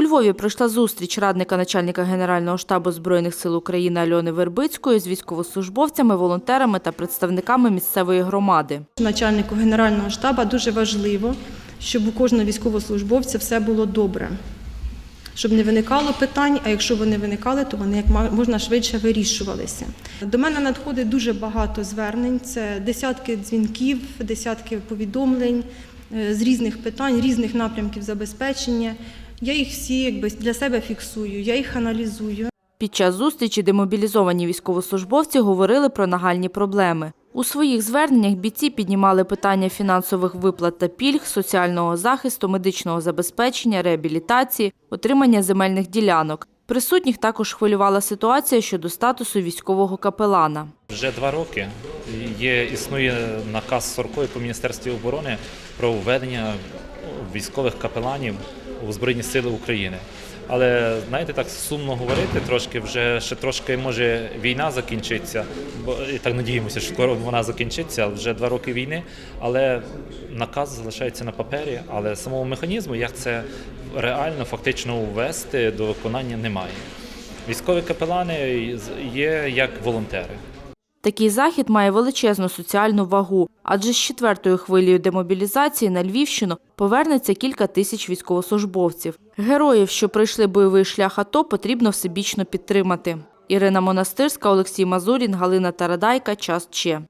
У Львові пройшла зустріч радника начальника Генерального штабу Збройних сил України Альони Вербицької з військовослужбовцями, волонтерами та представниками місцевої громади. Начальнику Генерального штабу дуже важливо, щоб у кожного військовослужбовця все було добре, щоб не виникало питань, а якщо вони виникали, то вони як можна швидше вирішувалися. До мене надходить дуже багато звернень, це десятки дзвінків, десятки повідомлень е, з різних питань, різних напрямків забезпечення. Я їх всі якби для себе фіксую, я їх аналізую. Під час зустрічі демобілізовані військовослужбовці говорили про нагальні проблеми. У своїх зверненнях бійці піднімали питання фінансових виплат та пільг, соціального захисту, медичного забезпечення, реабілітації, отримання земельних ділянок. Присутніх також хвилювала ситуація щодо статусу військового капелана. Вже два роки є існує наказ 40 по міністерстві оборони про введення військових капеланів у Збройні Сили України. Але знаєте, так сумно говорити трошки. Вже ще трошки може війна закінчиться, бо і так надіємося, що скоро вона закінчиться. Вже два роки війни, але наказ залишається на папері. Але самого механізму, як це реально фактично ввести до виконання, немає. Військові капелани є як волонтери. Такий захід має величезну соціальну вагу, адже з четвертою хвилею демобілізації на Львівщину повернеться кілька тисяч військовослужбовців. Героїв, що пройшли бойовий шлях АТО, потрібно всебічно підтримати. Ірина Монастирська, Олексій Мазурін, Галина Тарадайка. Час Че.